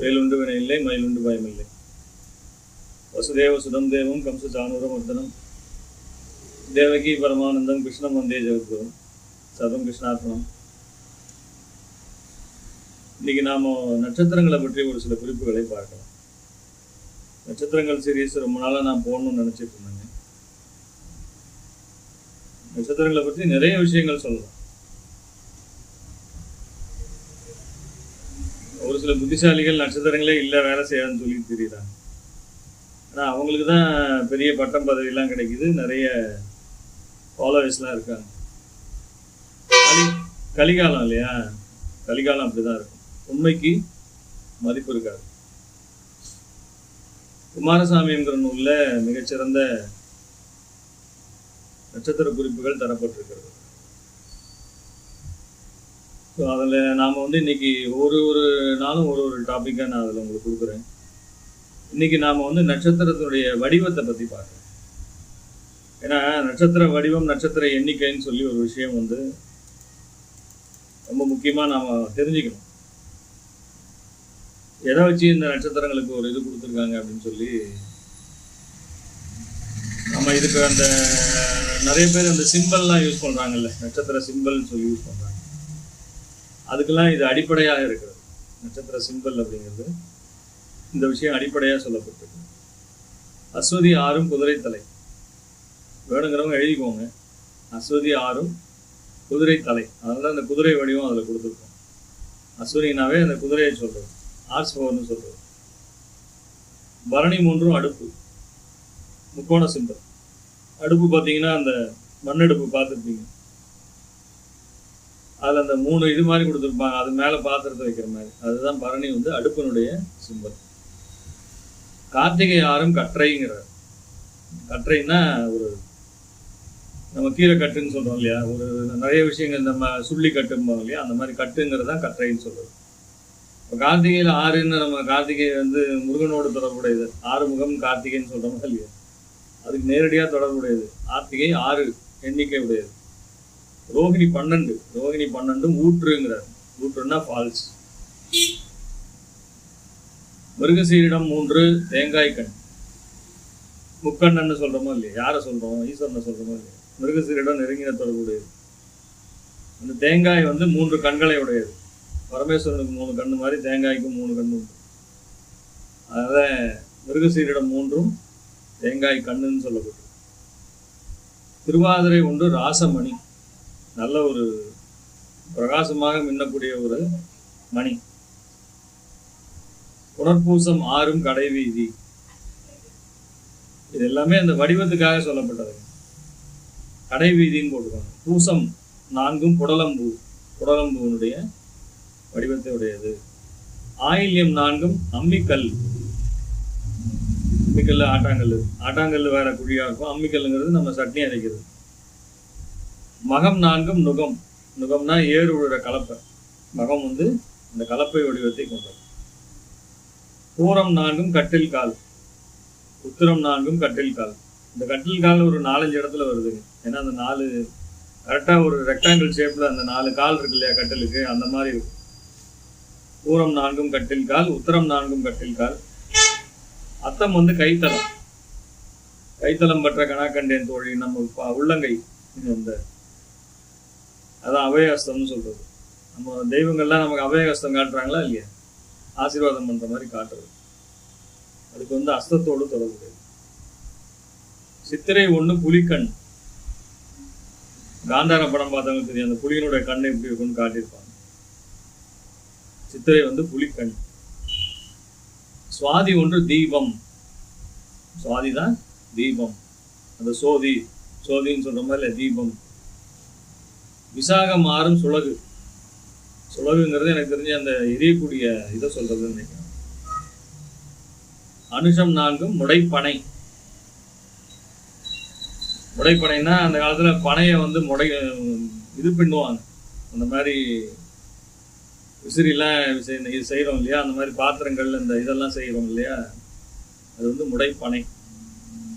வேலுண்டு வினை இல்லை மயிலுண்டு பயமில்லை வசுதேவ சுதம் தேவம் கம்ச சானூரம் வர்தனம். தேவகி பரமானந்தம் கிருஷ்ணம் வந்தே ஜெகத்குரும். சதம் கிருஷ்ணார்ப்பணம். இன்னைக்கு நாம நட்சத்திரங்களை பற்றி ஒரு சில குறிப்புகளை பார்க்கலாம். நட்சத்திரங்கள் சீரியஸ் ரொம்ப நாளாக நான் போகணும்னு நினச்சிட்டு இருந்தேங்க. நட்சத்திரங்களை பற்றி நிறைய விஷயங்கள் சொல்லலாம். ஒரு சில புத்திசாலிகள் நட்சத்திரங்களே இல்லை வேலை செய்யாதுன்னு சொல்லி தெரியுறாங்க. ஆனால் அவங்களுக்கு தான் பெரிய பட்டம் பதவியெல்லாம் கிடைக்குது. நிறைய ஃபாலோவர்ஸ்லாம் இருக்காங்க. கலி கலிகாலம் இல்லையா? கலிகாலம் அப்படிதான் இருக்கும். உண்மைக்கு மதிப்பு இருக்காது. குமாரசாமிங்கிற நூலில் மிகச்சிறந்த நட்சத்திர குறிப்புகள் தரப்பட்டிருக்கிறது. ஸோ அதில் நாம் வந்து இன்னைக்கு ஒரு ஒரு நாளும் ஒரு ஒரு டாப்பிக்காக நான் அதில் உங்களுக்கு கொடுக்குறேன். இன்னைக்கு நாம் வந்து நட்சத்திரத்தினுடைய வடிவத்தை பற்றி பார்க்குறோம் ஏன்னா நட்சத்திர வடிவம் நட்சத்திர எண்ணிக்கைன்னு சொல்லி ஒரு விஷயம் வந்து ரொம்ப முக்கியமாக நாம் தெரிஞ்சுக்கணும். எதை வச்சு இந்த நட்சத்திரங்களுக்கு ஒரு இது கொடுத்துருக்காங்க அப்படின்னு சொல்லி நம்ம இதுக்கு அந்த நிறைய பேர் அந்த சிம்பிள்லாம் யூஸ் பண்ணுறாங்கல்ல நட்சத்திர சிம்பிள்னு சொல்லி யூஸ் பண்ணுறாங்க அதுக்கெல்லாம் இது அடிப்படையாக இருக்கிறது. நட்சத்திர சிம்பல் அப்படிங்கிறது இந்த விஷயம் அடிப்படையாக சொல்லப்பட்டிருக்கு. அஸ்வதி ஆறும் குதிரைத்தலை வேணுங்கிறவங்க எழுதிக்கோங்க. அஸ்வதி ஆறும் குதிரை தலை. அதனால அந்த குதிரை வடிவம் அதில் கொடுத்துருக்கோம். அஸ்வதினாவே அந்த குதிரையை சொல்றது. ஆர்ஸ் பவர்னு சொல்றது. பரணி மூன்றும் அடுப்பு. முக்கோண சிம்பல். அடுப்பு பார்த்தீங்கன்னா அந்த மண்ணடுப்பு பார்த்துருப்பீங்க. அதில் அந்த மூணு இது மாதிரி கொடுத்துருப்பாங்க. அது மேலே பாத்திரத்தை வைக்கிற மாதிரி. அதுதான் பரணி வந்து அடுப்பினுடைய சிம்பல் கார்த்திகை ஆறும் கற்றைங்கிறார். கற்றைன்னா ஒரு நம்ம கீரைக்கட்டுன்னு கட்டுன்னு இல்லையா? ஒரு நிறைய விஷயங்கள் நம்ம சுள்ளி கட்டும்போம் இல்லையா? அந்த மாதிரி கட்டுங்கிறது தான் கற்றைன்னு சொல்கிறோம் இப்போ கார்த்திகையில் ஆறுன்னு நம்ம கார்த்திகை வந்து முருகனோடு தொடர்புடையது. ஆறுமுகம் கார்த்திகைன்னு சொல்றோமா இல்லையா? அதுக்கு நேரடியாக தொடர்புடையது. கார்த்திகை ஆறு எண்ணிக்கை உடையது ரோகிணி பன்னெண்டு ரோகிணி பன்னெண்டும் ஊற்றுங்கிறார். ஊற்றுன்னா ஃபால்ஸ் மிருகசீரிடம் மூன்று தேங்காய் கண். முக்கண்ணன்னு சொல்றோமோ இல்லையா? யாரை சொல்றோம்? ஈஸ்வரனை சொல்றோமோ இல்லையா? மிருகசீரிடம் நெருங்கின தொடர்புடையது. அந்த தேங்காய் வந்து மூன்று கண்களை உடையது பரமேஸ்வரனுக்கு மூணு கண்ணு மாதிரி தேங்காய்க்கும் மூணு கண்ணு உண்டு. அதனால மிருகசீரிடம் மூன்றும் தேங்காய் கண்ணுன்னு சொல்லப்பட்டது திருவாதிரை ஒன்று ராசமணி. நல்ல ஒரு பிரகாசமாக மின்னக்கூடிய ஒரு மணி. புனர்பூசம் ஆறும் கடைவீதி இது எல்லாமே அந்த வடிவத்துக்காக சொல்லப்பட்டது. கடைவீதின்னு போட்டுருக்காங்க. பூசம் நான்கும் புடலம்பூ. புடலம்பூனுடைய வடிவத்தை உடையது. ஆயில்யம் நான்கும் அம்மிக்கல். அம்மிக்கல் ஆட்டாங்கல் ஆட்டாங்கல் வேற குழியாக இருக்கும். அம்மிக்கல்லுங்கிறது நம்ம சட்னி அரைக்கிறது. மகம் நான்கும் நுகம். நுகம்னா ஏறு விழுற கலப்பை. மகம் வந்து இந்த கலப்பை வடிவத்தை கொண்டது. பூரம் நான்கும் கட்டில் கால். உத்திரம் நான்கும் கட்டில் கால். இந்த கட்டில் கால் ஒரு நாலஞ்சு இடத்துல வருதுங்க ஏன்னா அந்த நாலு கரெக்டாக ஒரு ரெக்டாங்கிள் ஷேப்பில் அந்த நாலு கால் இருக்கு இல்லையா கட்டிலுக்கு? அந்த மாதிரி இருக்கும். பூரம் நான்கும் கட்டில் கால் உத்தரம் நான்கும் கட்டில் கால். அத்தம் வந்து கைத்தலம் கைத்தலம் பற்ற கணாக்கண்டேன் தோழி நம்ம உள்ளங்கை. இந்த அதான் அபயஹஸ்தம்னு சொல்றது. நம்ம தெய்வங்கள்லாம் நமக்கு அபயஹஸ்தம் காட்டுறாங்களா இல்லையா? ஆசீர்வாதம் பண்ற மாதிரி காட்டுறது. அதுக்கு வந்து அஸ்தத்தோடு தொடர்புடையது சித்திரை ஒண்ணு புலிக்கண். காந்தார படம் பார்த்தவங்க தெரியும். அந்த புலியினுடைய கண் எப்படி இருக்கும்னு காட்டியிருப்பாங்க. சித்திரை வந்து புலிக்கண். சுவாதி ஒன்று தீபம். சுவாதி தான் தீபம். அந்த சோதி சோதின்னு சொல்ற மாதிரி தீபம். விசாகம் மாறும் சுலகு சுலகுங்கிறது எனக்கு தெரிஞ்ச அந்த எரியக்கூடிய இதை சொல்றதுன்னு நினைக்கிறேன். அனுஷம் நான்கும் முடைப்பனை. முடைப்பனைனா அந்த காலத்துல பனையை வந்து முடை இது பின்னுவாங்க. அந்த மாதிரி விசிறிலாம் இது செய்கிறோம் இல்லையா? அந்த மாதிரி பாத்திரங்கள் இந்த இதெல்லாம் செய்கிறோம் இல்லையா? அது வந்து முடைப்பனை.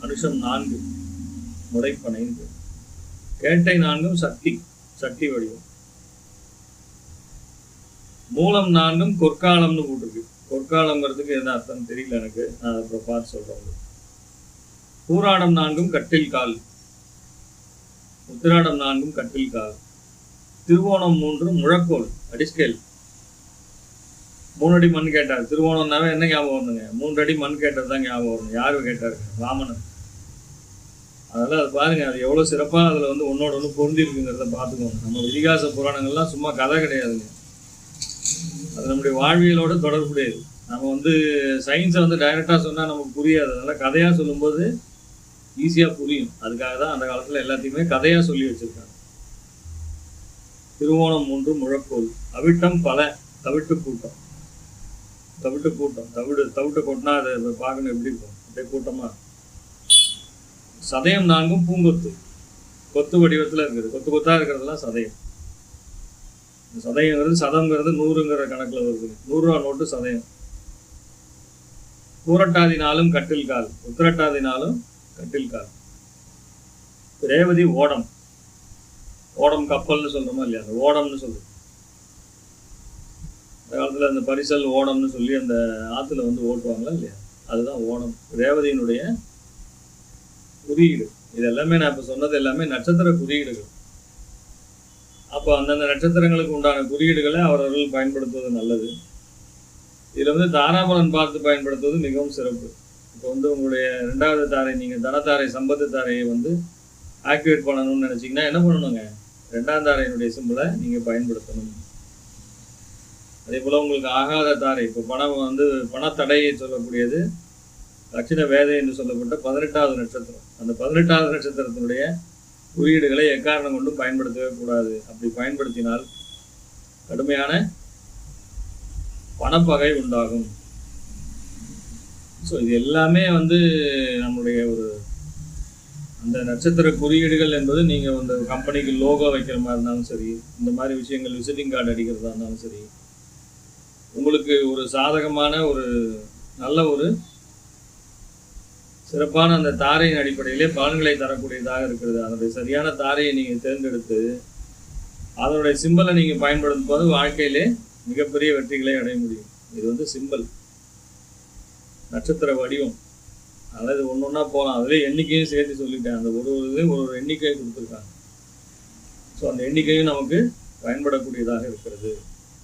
அனுஷம் நான்கு முடைப்பனைன்னு கேட்டை நான்கும் சக்தி. சக்தி வடிவம். மூலம் நான்கும் கொற்காலம்னு போட்டிருக்கு. பொற்காலங்கிறதுக்கு என்ன அர்த்தம் தெரியல எனக்கு. நான் அதை அப்புறம் பார்த்து சொல்கிறேன் பூராடம் நான்கும் கட்டில் கால். உத்திராடம் நான்கும் கட்டில் கால். திருவோணம் மூன்று முழக்கோல் அடிஸ்கேல் மூணடி மண் கேட்டார். திருவோணம்னாவே என்ன ஞாபகம் வரணுங்க மூன்றடி மண் கேட்டது தான் ஞாபகம் வரும் யார் கேட்டார்? ராமனன் அதனால் அது பாருங்க அது எவ்வளோ சிறப்பாக அதில் வந்து ஒன்னோட ஒன்று பொருந்திருக்குங்கிறத பார்த்துக்கோங்க நம்ம இதிகாச புராணங்கள்லாம் சும்மா கதை கிடையாதுங்க. அது நம்முடைய வாழ்வியலோட தொடர்புடையது நம்ம வந்து சயின்ஸை வந்து டைரெக்டாக சொன்னால் நமக்கு புரியாது. அதனால் கதையாக சொல்லும்போது ஈஸியாக புரியும். அதுக்காக தான் அந்த காலத்தில் எல்லாத்தையுமே கதையாக சொல்லி வச்சுருக்காங்க. திருவோணம் மூன்று முழக்கோல் அவிட்டம் பல தவிட்டு கூட்டம். தவிட்டு கூட்டம். தவிடு தவிட்டு கொட்டினா அதை பார்க்கணும் எப்படி இருக்கும். அப்படியே கூட்டமாக சதயம் நான்கும் பூங்கொத்து. கொத்து வடிவத்துல இருக்குது. கொத்து கொத்தா இருக்கிறதுலாம் சதயம். இந்த சதயங்கிறது சதம்ங்கிறது நூறுங்கிற கணக்குல வருது. நூறுரூவா நோட்டு சதயம். பூரட்டாதினாலும் கட்டில் கால் உத்திரட்டாதினாலும் கட்டில் கால் ரேவதி ஓடம். ஓடம் கப்பல்னு சொல்றோமா இல்லையா? அந்த ஓடம்னு சொல்றோம் அந்த காலத்துல அந்த பரிசல் ஓடம்னு சொல்லி அந்த ஆத்துல வந்து ஓட்டுவாங்களா இல்லையா? அதுதான் ஓடம். ரேவதியினுடைய குறியீடு இது எல்லாமே நான் இப்ப சொன்னது எல்லாமே நட்சத்திர குறியீடுகள் அப்போ அந்தந்த நட்சத்திரங்களுக்கு உண்டான குறியீடுகளை அவரவர்கள் பயன்படுத்துவது நல்லது. இதுல வந்து தாராபலன் பார்த்து பயன்படுத்துவது மிகவும் சிறப்பு. இப்போ வந்து உங்களுடைய ரெண்டாவது தாரை நீங்க தனத்தாரை சம்பத்து தாரையை வந்து ஆக்டிவேட் பண்ணணும்னு நினைச்சீங்கன்னா என்ன பண்ணணுங்க? ரெண்டாம் தாரையினுடைய சிம்பிளை நீங்க பயன்படுத்தணும். அதே போல உங்களுக்கு ஆகாத தாரை இப்போ பணம் வந்து பணத்தடையை சொல்லக்கூடியது. லட்சண வேதை என்று சொல்லப்பட்ட பதினெட்டாவது நட்சத்திரம். அந்த பதினெட்டாவது நட்சத்திரத்தினுடைய குறியீடுகளை எக்காரணம் கொண்டும் பயன்படுத்தவே கூடாது. அப்படி பயன்படுத்தினால் கடுமையான பணப்பகை உண்டாகும். ஸோ இது எல்லாமே வந்து நம்மளுடைய ஒரு அந்த நட்சத்திர குறியீடுகள் என்பது நீங்கள் அந்த கம்பெனிக்கு லோகோ வைக்கிற மாதிரி இருந்தாலும் சரி இந்த மாதிரி விஷயங்கள் விசிட்டிங் கார்டு அடிக்கிறதா இருந்தாலும் சரி உங்களுக்கு ஒரு சாதகமான ஒரு நல்ல ஒரு சிறப்பான அந்த தாரையின் அடிப்படையிலே பலன்களை தரக்கூடியதாக இருக்கிறது. அதனுடைய சரியான தாரையை நீங்கள் தேர்ந்தெடுத்து அதனுடைய சிம்பலை நீங்கள் பயன்படுத்தும் போது வாழ்க்கையிலே மிகப்பெரிய வெற்றிகளை அடைய முடியும். இது வந்து சிம்பல். நட்சத்திர வடிவம். அதாவது இது ஒன்று ஒன்றா போகலாம் அதிலே எண்ணிக்கையும் சேர்த்து சொல்லிட்டேன். அந்த ஒரு ஒரு இது ஒரு ஒரு எண்ணிக்கை கொடுத்துருக்காங்க. ஸோ அந்த எண்ணிக்கையும் நமக்கு பயன்படக்கூடியதாக இருக்கிறது.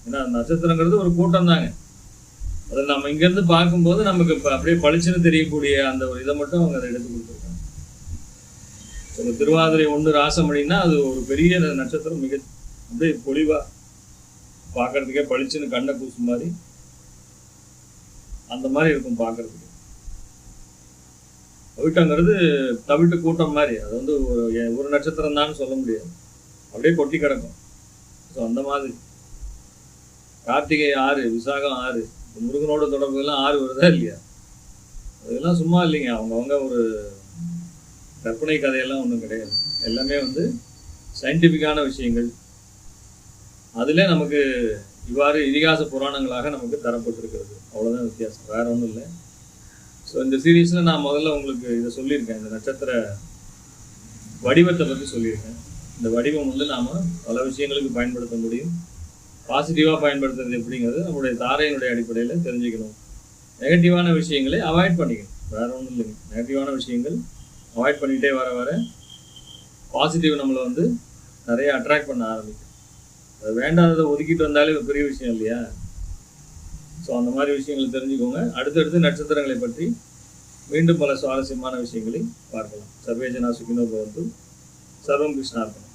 ஏன்னா நட்சத்திரங்கிறது ஒரு கூட்டம் தாங்க. அதை நம்ம இங்கேருந்து பார்க்கும்போது நமக்கு இப்போ அப்படியே பளிச்சுன்னு தெரியக்கூடிய அந்த ஒரு இதை மட்டும் அவங்க அதை எடுத்து கொடுத்துருக்காங்க. ஸோ திருவாதிரை ஒன்று ராசமணின்னா அது ஒரு பெரிய நட்சத்திரம் மிக அப்படியே பொலிவாக பார்க்கறதுக்கே பளிச்சுன்னு கண்ணை கூசும் மாதிரி. அந்த மாதிரி இருக்கும் பார்க்கறதுக்கு. அவிட்டங்கிறது தவிட்டு கூட்டம் மாதிரி. அது வந்து ஒரு ஒரு நட்சத்திரம் தான் சொல்ல முடியாது. அப்படியே கொட்டி கிடக்கும். ஸோ அந்த மாதிரி. கார்த்திகை ஆறு விசாகம் ஆறு. முருகனோட தொடர்பு எல்லாம் ஆறு வருதா இல்லையா? அதெல்லாம் சும்மா இல்லைங்க. அவங்கவுங்க ஒரு கற்பனை கதையெல்லாம் ஒன்றும் கிடையாது. எல்லாமே வந்து சயின்டிஃபிக்கான விஷயங்கள். அதில் நமக்கு இவ்வாறு இதிகாச புராணங்களாக நமக்கு தரப்பட்டிருக்கிறது அவ்வளோதான் வித்தியாசம். வேறு ஒன்றும் இல்லை. ஸோ இந்த சீரீஸில் நான் முதல்ல உங்களுக்கு இதை சொல்லியிருக்கேன். இந்த நட்சத்திர வடிவத்தை பற்றி சொல்லியிருக்கேன். இந்த வடிவம் வந்து நாம் பல விஷயங்களுக்கு பயன்படுத்த முடியும். பாசிட்டிவாக பயன்படுத்துறது எப்படிங்கிறது நம்மளுடைய தாரையினுடைய அடிப்படையில் தெரிஞ்சுக்கணும். நெகட்டிவான விஷயங்களை அவாய்ட் பண்ணிக்கணும். வேறு ஒன்றும் இல்லைங்க. நெகட்டிவான விஷயங்கள் அவாய்ட் பண்ணிகிட்டே வர வர பாசிட்டிவ் நம்மளை வந்து நிறைய அட்ராக்ட் பண்ண ஆரம்பிக்கும். அது வேண்டாததை ஒதுக்கிட்டு வந்தாலே பெரிய விஷயம் இல்லையா? ஸோ அந்த மாதிரி விஷயங்களை தெரிஞ்சுக்கோங்க. அடுத்தடுத்து நட்சத்திரங்களை பற்றி மீண்டும் பல சுவாரஸ்யமான விஷயங்களை பார்க்கலாம். சர்வேஜனா சுகினோ பவந்து சர்வம் கிருஷ்ணார்ப்பணம்